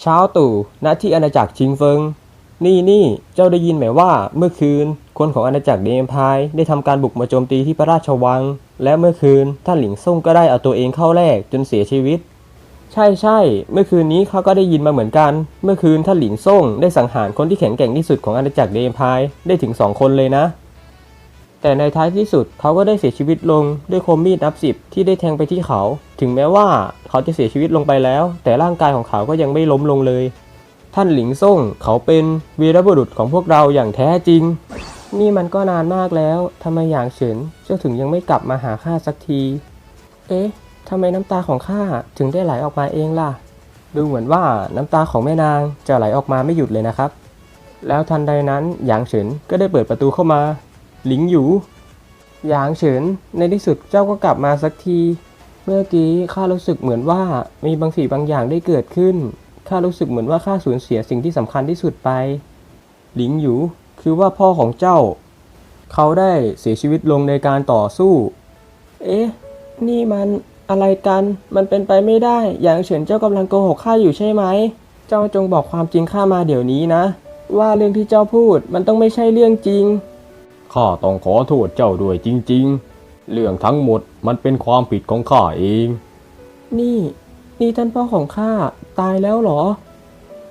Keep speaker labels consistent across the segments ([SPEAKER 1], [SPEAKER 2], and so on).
[SPEAKER 1] เช้าตู่ณที่อาณาจักรชิงเฟิง นี่นี่เจ้าได้ยินไหมว่าเมื่อคืน คนของอาณาจักรเดมพายได้ทำการบุกมาโจมตีที่พระราชวัง และเมื่อคืนท่านหลิงซ่งก็ได้เอาตัวเองเข้าแลกจนเสียชีวิต ใช่ใช่เมื่อคืนนี้เขาก็ได้ยินมาเหมือนกัน เมื่อคืนท่านหลิงซ่งได้สังหารคนที่แข็งแกร่งที่สุดของอาณาจักรเดมพายได้ถึงสองคนเลยนะ แต่ในท้ายที่สุดเขาก็ได้เสียชีวิตลงด้วยคมมีดนับสิบที่ได้แทงไปที่เขา ถึงแม้ว่าเขาจะเสียชีวิตลงไปแล้ว แต่ร่างกายของเขาก็ยังไม่ล้มลงเลย ท่านหลิงซ่งเขาเป็นวีรบุรุษของพวกเราอย่างแท้จริง นี่มันก็นานมากแล้วทำไมอย่างเฉินเจ้าถึงยังไม่กลับมาหาข้าสักที เอ๊ะทำไมน้ำตาของข้าถึงได้ไหลออกมาเองล่ะ ดูเหมือนว่าน้ำตาของแม่นางจะไหลออกมาไม่หยุดเลยนะครับ แล้วทันใดนั้นหยางเฉินก็ได้เปิดประตูเข้ามา หลิงหยูหยางเฉิน ในที่สุดเจ้าก็กลับมาสักที เมื่อกี้ข้ารู้สึกเหมือนว่ามีบางสิ่งบางอย่างได้เกิดขึ้น ข้ารู้สึกเหมือนว่าข้าสูญเสียสิ่งที่สำคัญที่สุดไป หลิงหยูคือว่าพ่อของเจ้า เขาได้เสียชีวิตลงในการต่อสู้ เอ๊ะ นี่มันอะไรกัน มันเป็นไปไม่ได้หยางเฉินเจ้ากำลังโกหกข้าอยู่ใช่ไหม เจ้าจงบอกความจริงข้ามาเดี๋ยวนี้นะ ว่าเรื่องที่เจ้าพูดมันต้องไม่ใช่เรื่องจริง ข้าต้องขอโทษเจ้าด้วยจริง ๆ เรื่องทั้งหมดมันเป็นความผิดของข้าเอง นี่ นี่ท่านพ่อของข้าตายแล้วเหรอ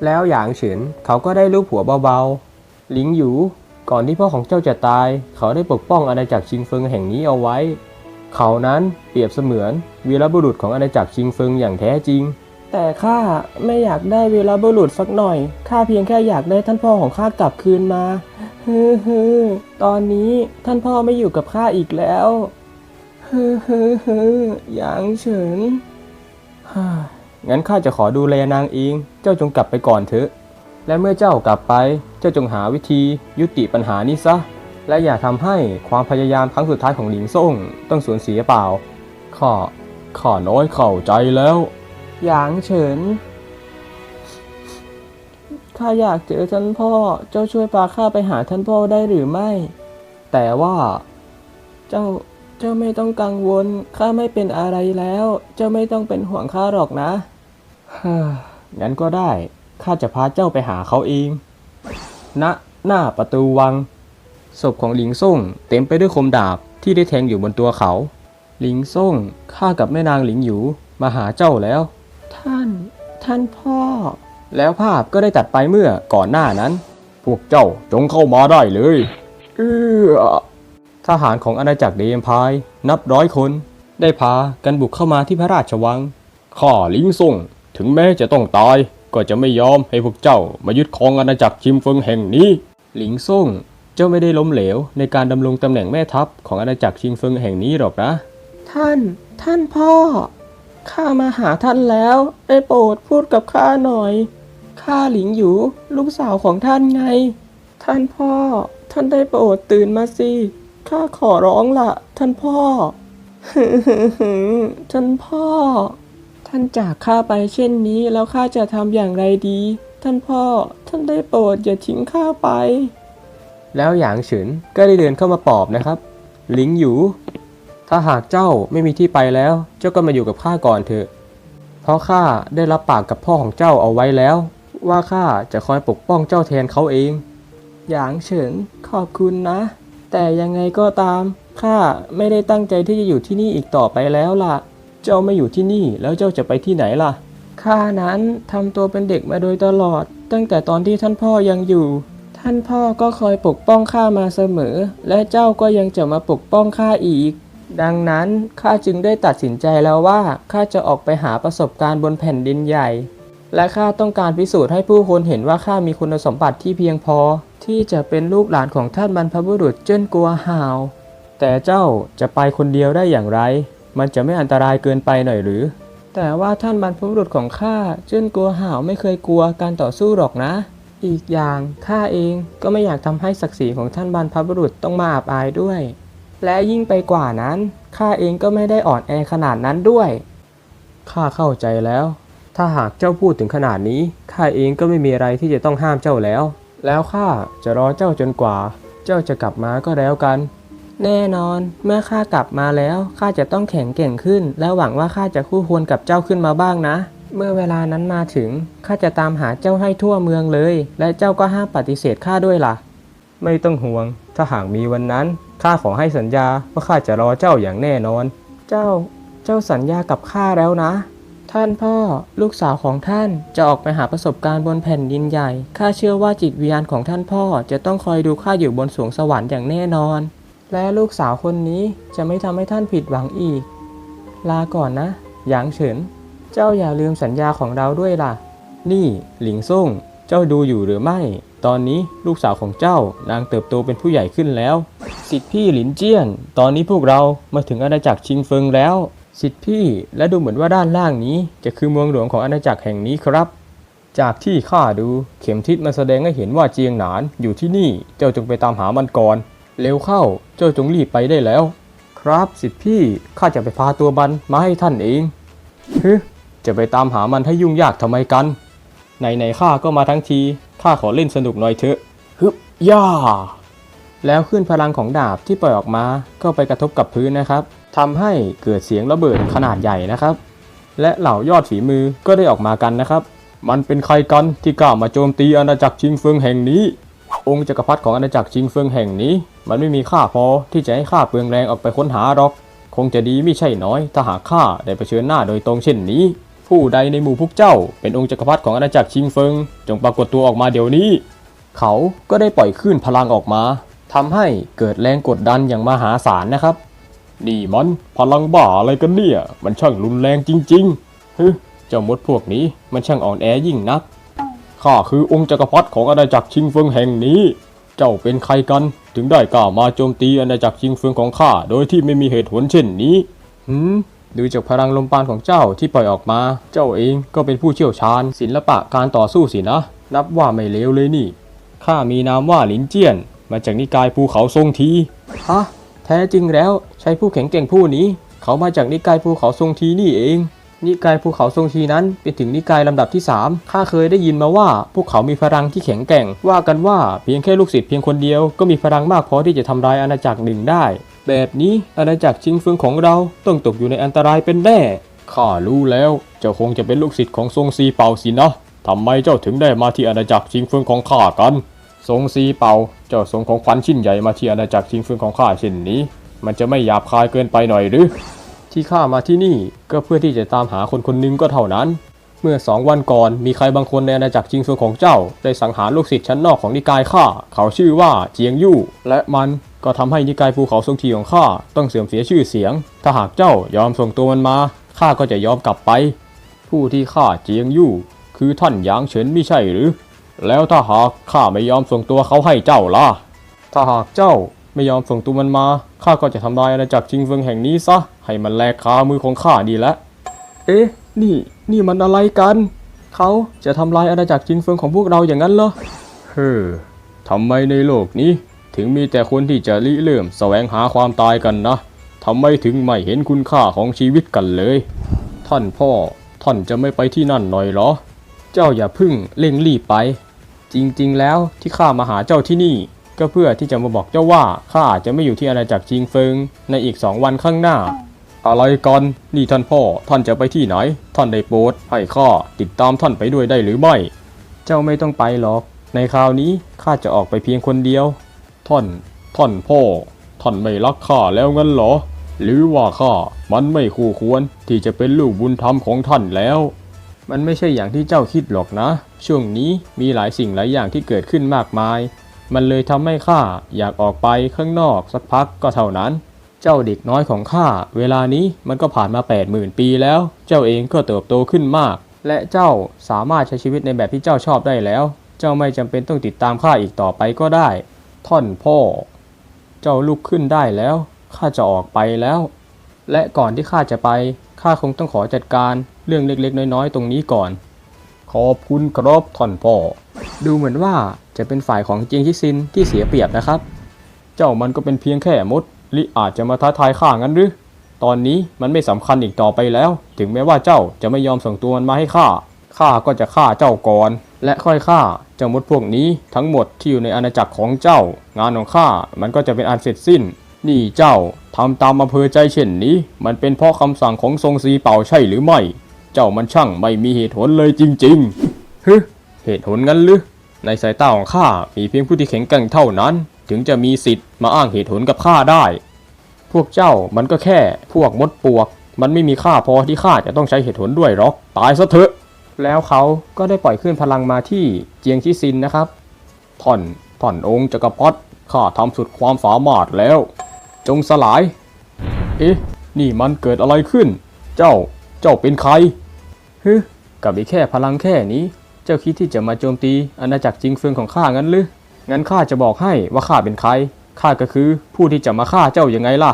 [SPEAKER 1] แล้วหยางเฉินเขาก็ได้ลูบหัวเบาๆหลิงหยูก่อนที่พ่อของเจ้าจะตาย เขาได้ปกป้องอาณาจักรชิงเฟิงแห่งนี้เอาไว้ เขานั้นเปรียบเสมือนวีรบุรุษของอาณาจักรชิงเฟิงอย่างแท้จริง แต่ข้าไม่อยากได้วีรบุรุษสักหน่อย ข้าเพียงแค่อยากได้ท่านพ่อของข้ากลับคืนมาฮือฮือตอนนี้ท่านพ่อไม่อยู่กับข้าอีกแล้วฮือฮือฮือหยางเฉินฮ่างั้นข้าจะขอดูแลนางเอง เจ้าจงกลับไปก่อนเถอะ และเมื่อเจ้ากลับไป เจ้าจงหาวิธียุติปัญหานี้ซะ และอย่าทำให้ความพยายามครั้งสุดท้ายของหลิงซ่งต้องสูญเสียเปล่า ข้า ข้าน้อยเข้าใจแล้ว หยางเฉิน ข้าอยากเจอท่านพ่อ เจ้าช่วยพาข้าไปหาท่านพ่อได้หรือไม่ แต่ว่า เจ้า เจ้าไม่ต้องกังวล ข้าไม่เป็นอะไรแล้ว เจ้าไม่ต้องเป็นห่วงข้าหรอกนะฮ่างั้นก็ได้ ข้าจะพาเจ้าไปหาเขาเองณหน้าประตูวัง ศพของหลิงซ่งเต็มไปด้วยคมดาบที่ได้แทงอยู่บนตัวเขา หลิงซ่งข้ากับแม่นางหลิงหยูมาหาเจ้าแล้ว ท่านพ่อ แล้วภาพก็ได้ตัดไปเมื่อก่อนหน้านั้น พวกเจ้าจงเข้ามาได้เลย เออทหารของอาณาจักรเดมพายนับร้อยคน ได้พากันบุกเข้ามาที่พระราชวัง ข้าลิงซ่งถึงแม้จะต้องตายก็จะไม่ยอมให้พวกเจ้ามายึดครองอาณาจักรชิมเฟิงแห่งนี้ หลิงซ่งเจ้าไม่ได้ล้มเหลวในการดำรงตำแหน่งแม่ทัพของอาณาจักรชิงเฟิงแห่งนี้หรอกนะ ท่าน ท่านพ่อ ข้ามาหาท่านแล้ว ได้โปรดพูดกับข้าหน่อย ข้าหลิงอยู่ ลูกสาวของท่านไง ท่านพ่อ ท่านได้โปรดตื่นมาสิ ข้าขอร้องละ ท่านพ่อท่านพ่อ ท่านจากข้าไปเช่นนี้แล้วข้าจะทำอย่างไรดี ท่านพ่อ ท่านได้โปรดอย่าทิ้งข้าไป แล้วหยางเฉินก็ได้เดินเข้ามาปอบนะครับหลิงอยู่ ถ้าหากเจ้าไม่มีที่ไปแล้ว เจ้าก็มาอยู่กับข้าก่อนเถอะ เพราะข้าได้รับปากกับพ่อของเจ้าเอาไว้แล้ว ว่าข้าจะคอยปกป้องเจ้าแทนเขาเอง หยางเฉินขอบคุณนะ แต่ยังไงก็ตามข้าไม่ได้ตั้งใจที่จะอยู่ที่นี่อีกต่อไปแล้วล่ะ เจ้าไม่อยู่ที่นี่แล้วเจ้าจะไปที่ไหนล่ะข้านั้นทำตัวเป็นเด็กมาโดยตลอด ตั้งแต่ตอนที่ท่านพ่อยังอยู่ ท่านพ่อก็คอยปกป้องข้ามาเสมอ และเจ้าก็ยังจะมาปกป้องข้าอีก ดังนั้นข้าจึงได้ตัดสินใจแล้วว่าข้าจะออกไปหาประสบการณ์บนแผ่นดินใหญ่ และข้าต้องการพิสูจน์ให้ผู้คนเห็นว่าข้ามีคุณสมบัติที่เพียงพอ ที่จะเป็นลูกหลานของท่านบรรพบุรุษเจิ้นกัวหาว แต่เจ้าจะไปคนเดียวได้อย่างไร มันจะไม่อันตรายเกินไปหน่อยหรือ แต่ว่าท่านบรรพบุรุษของข้าเจิ้นกัวหาวไม่เคยกลัวการต่อสู้หรอกนะ อีกอย่างข้าเองก็ไม่อยากทำให้ศักดิ์ศรีของท่านบรรพบุรุษต้องมาอับอายด้วย และยิ่งไปกว่านั้น ข้าเองก็ไม่ได้อ่อนแอขนาดนั้นด้วย ข้าเข้าใจแล้ว ถ้าหากเจ้าพูดถึงขนาดนี้ ข้าเองก็ไม่มีอะไรที่จะต้องห้ามเจ้าแล้ว แล้วข้าจะรอเจ้าจนกว่า เจ้าจะกลับมาก็แล้วกัน แน่นอน เมื่อข้ากลับมาแล้ว ข้าจะต้องแข็งแกร่งขึ้น และหวังว่าข้าจะคู่ควรกับเจ้าขึ้นมาบ้างนะ เมื่อเวลานั้นมาถึง ข้าจะตามหาเจ้าให้ทั่วเมืองเลย และเจ้าก็ห้ามปฏิเสธข้าด้วยล่ะ ไม่ต้องห่วง ถ้าหากมีวันนั้น ข้าขอให้สัญญาว่าข้าจะรอเจ้าอย่างแน่นอน เจ้า เจ้าสัญญากับข้าแล้วนะ ท่านพ่อ ลูกสาวของท่านจะออกไปหาประสบการณ์บนแผ่นดินใหญ่ ข้าเชื่อว่าจิตวิญญาณของท่านพ่อจะต้องคอยดูข้าอยู่บนสวงสวรรค์อย่างแน่นอน และลูกสาวคนนี้จะไม่ทำให้ท่านผิดหวังอีก ลาก่อนนะ หยางเฉิน เจ้าอย่าลืมสัญญาของเราด้วยล่ะ นี่ หลิงซ่ง เจ้าดูอยู่หรือไม่ ตอนนี้ลูกสาวของเจ้านางเติบโตเป็นผู้ใหญ่ขึ้นแล้ว สิทธิพี่หลินเจี้ยน ตอนนี้พวกเรามาถึงอาณาจักรชิงเฟิงแล้ว สิทธิพี่และดูเหมือนว่าด้านล่างนี้ จะคือเมืองหลวงของอาณาจักรแห่งนี้ครับ จากที่ข้าดูเข็มทิศมันแสดงให้เห็นว่าเจียงหนานอยู่ที่นี่เจ้าจงไปตามหามันก่อนเร็วเข้าเจ้าจงรีบไปได้แล้ว ครับสิทธิพี่ข้าจะไปพาตัวมันมาให้ท่านเองฮึจะไปตามหามันให้ยุ่งยากทำไมกันไหนๆข้าก็มาทั้งทีข้าขอเล่นสนุกหน่อยเถอะฮึบย่า แล้วขึ้นพลังของดาบที่ปล่อยออกมาก็ไปกระทบกับพื้นนะครับทำให้เกิดเสียงระเบิดขนาดใหญ่นะครับ และเหล่ายอดฝีมือก็ได้ออกมากันนะครับ มันเป็นใครกันที่กล้ามาโจมตีอาณาจักรชิงเฟิงแห่งนี้ องค์จักรพรรดิของอาณาจักรชิงเฟิงแห่งนี้ มันไม่มีค่าพอที่จะให้ข้าเปลืองแรงออกไปค้นหาหรอก คงจะดีไม่ใช่น้อย ถ้าหากข้าได้เผชิญหน้าโดยตรงเช่นนี้ ผู้ใดในหมู่พวกเจ้า เป็นองค์จักรพรรดิของอาณาจักรชิงเฟิง จงปรากฏตัวออกมาเดี๋ยวนี้ เขาก็ได้ปล่อยคลื่นพลังออกมา ทำให้เกิดแรงกดดันอย่างมหาศาลนะครับ นี่มันพลังบ้าอะไรกันเนี่ย มันช่างรุนแรงจริงๆฮึเจ้ามดพวกนี้มันช่างอ่อนแอยิ่งนัก ข้าคือองค์จักรพรรดิของอาณาจักรชิงเฟิงแห่งนี้ เจ้าเป็นใครกัน ถึงได้กล้ามาโจมตีอาณาจักรชิงเฟิงของข้าโดยที่ไม่มีเหตุผลเช่นนี้หืมดูจากพลังลมปานของเจ้าที่ปล่อยออกมา เจ้าเองก็เป็นผู้เชี่ยวชาญศิลปะการต่อสู้สินะ นับว่าไม่เลวเลยนี่ ข้ามีนามว่าหลินเจี้ยน มาจากนิกายภูเขาทรงทีฮะแท้จริงแล้วใช้ผู้แข็งแกร่งผู้นี้ เขามาจากนิกายภูเขาทรงทีนี่เอง นิกายภูเขาทรงทีนั้นเป็นถึงนิกายลำดับที่ 3 ข้าเคยได้ยินมาว่า พวกเขามีพลังที่แข็งแกร่ง ว่ากันว่าเพียงแค่ลูกศิษย์เพียงคนเดียวก็มีพลังมากพอที่จะทำลายอาณาจักรหนึ่งได้ แบบนี้อาณาจักรชิงเฟิงของเราต้องตกอยู่ในอันตรายเป็นแน่ข้ารู้แล้วเจ้าคงจะเป็นลูกศิษย์ของทรงซีเป่าสินะทำไมเจ้าถึงได้มาที่อาณาจักรชิงเฟิงของข้ากัน ทรงซีเป่าเจ้าทรงของขวัญชิ้นใหญ่มาที่อาณาจักรชิงฟิงของข้าเช่นนี้ มันจะไม่หยาบคายเกินไปหน่อยหรือ ที่ข้ามาที่นี่ก็เพื่อที่จะตามหาคนคนนึงก็เท่านั้น เมื่อสองวันก่อนมีใครบางคนในอาณาจักรชิงฟิงของเจ้า ได้สังหารลูกศิษย์ชั้นนอกของนิกายข้าเขาชื่อว่าเจียงยู่ และมันก็ทำให้นิกายภูเขาทรงทีของข้าต้องเสื่อมเสียชื่อเสียง ถ้าหากเจ้ายอมส่งตัวมันมาข้าก็จะยอมกลับไป ผู้ที่ฆ่าเจียงยู่ คือท่านหยางเฉินไม่ใช่หรือ แล้วถ้าหากข้าไม่ยอมส่งตัวเขาให้เจ้าล่ะ ถ้าหากเจ้าไม่ยอมส่งตัวมันมา ข้าก็จะทำลายอาณาจักรชิงเฟิงแห่งนี้ซะ ให้มันแลกคามือของข้าดีแล้วเอ๊ะ นี่ นี่มันอะไรกัน เขาจะทำลายอาณาจักรชิงเฟิงของพวกเราอย่างนั้นเหรอ เฮ้อทำไมในโลกนี้ ถึงมีแต่คนที่จะริเริ่มแสวงหาความตายกันนะทำไมถึงไม่เห็นคุณค่าของชีวิตกันเลย ท่านพ่อ ท่านจะไม่ไปที่นั่นหน่อยเหรอ เจ้าอย่าพึ่งเร่งรีบไป จริงๆ แล้วที่ข้ามาหาเจ้าที่นี่ ก็เพื่อที่จะมาบอกเจ้าว่าข้าอาจจะไม่อยู่ที่อาณาจักรจิงเฟิง ในอีกสองวันข้างหน้า อะไรกันนี่ท่านพ่อท่านจะไปที่ไหน ท่านได้โปรดให้ข้าติดตามท่านไปด้วยได้หรือไม่ เจ้าไม่ต้องไปหรอก ในคราวนี้ข้าจะออกไปเพียงคนเดียว ท่านท่านพ่อท่านไม่รักข้าแล้วงั้นเหรอ หรือว่าข้ามันไม่คู่ควรที่จะเป็นลูกบุญธรรมของท่านแล้ว มันไม่ใช่อย่างที่เจ้าคิดหรอกนะ ช่วงนี้มีหลายสิ่งหลายอย่างที่เกิดขึ้นมากมาย มันเลยทำให้ข้าอยากออกไปข้างนอกสักพักก็เท่านั้น เจ้าเด็กน้อยของข้าเวลานี้มันก็ผ่านมา80,000ปีแล้ว เจ้าเองก็เติบโตขึ้นมาก และเจ้าสามารถใช้ชีวิตในแบบที่เจ้าชอบได้แล้ว เจ้าไม่จำเป็นต้องติดตามข้าอีกต่อไปก็ได้ ท่อนพ่อ เจ้าลุกขึ้นได้แล้วข้าจะออกไปแล้ว และก่อนที่ข้าจะไป ข้าคงต้องขอจัดการเรื่องเล็กๆ น้อยๆ ตรงนี้ก่อน ขอบคุณครับท่านพ่อ ดูเหมือนว่าจะเป็นฝ่ายของเจียงชิซินที่เสียเปรียบนะครับ เจ้ามันก็เป็นเพียงแค่มดลิอาจจะมาท้าทายข้างั้นหรือ ตอนนี้มันไม่สำคัญอีกต่อไปแล้ว ถึงแม้ว่าเจ้าจะไม่ยอมส่งตัวมันมาให้ข้า ข้าก็จะฆ่าเจ้าก่อน และค่อยฆ่าเจ้ามดพวกนี้ทั้งหมดที่อยู่ในอาณาจักรของเจ้า งานของข้ามันก็จะเป็นอันเสร็จสิ้น นี่เจ้าทำตามอำเภอใจเช่นนี้ มันเป็นเพราะคำสั่งของทรงซีเป่าใช่หรือไม่ เจ้ามันช่างไม่มีเหตุผลเลยจริงๆฮึเหตุผลงั้นหรือในสายตาของข้ามีเพียงผู้ที่แข็งแกร่งเท่านั้น ถึงจะมีสิทธิ์มาอ้างเหตุผลกับข้าได้ พวกเจ้ามันก็แค่พวกมดปวก มันไม่มีค่าพอที่ข้าจะต้องใช้เหตุผลด้วยหรอกตายซะเถอะ แล้วเขาก็ได้ปล่อยขึ้นพลังมาที่เจียงชิซินนะครับ ท่อนท่อนองค์จักรพรรดิข้าทำสุดความสามารถแล้ว จงสลาย เอ๊ะ นี่มันเกิดอะไรขึ้น เจ้า เจ้าเป็นใครฮึกับอีแค่พลังแค่นี้ เจ้าคิดที่จะมาโจมตีอาณาจักรจิงเฟืองของข้างั้นหรือ งั้นข้าจะบอกให้ว่าข้าเป็นใคร ข้าก็คือผู้ที่จะมาฆ่าเจ้าอย่างไงล่ะ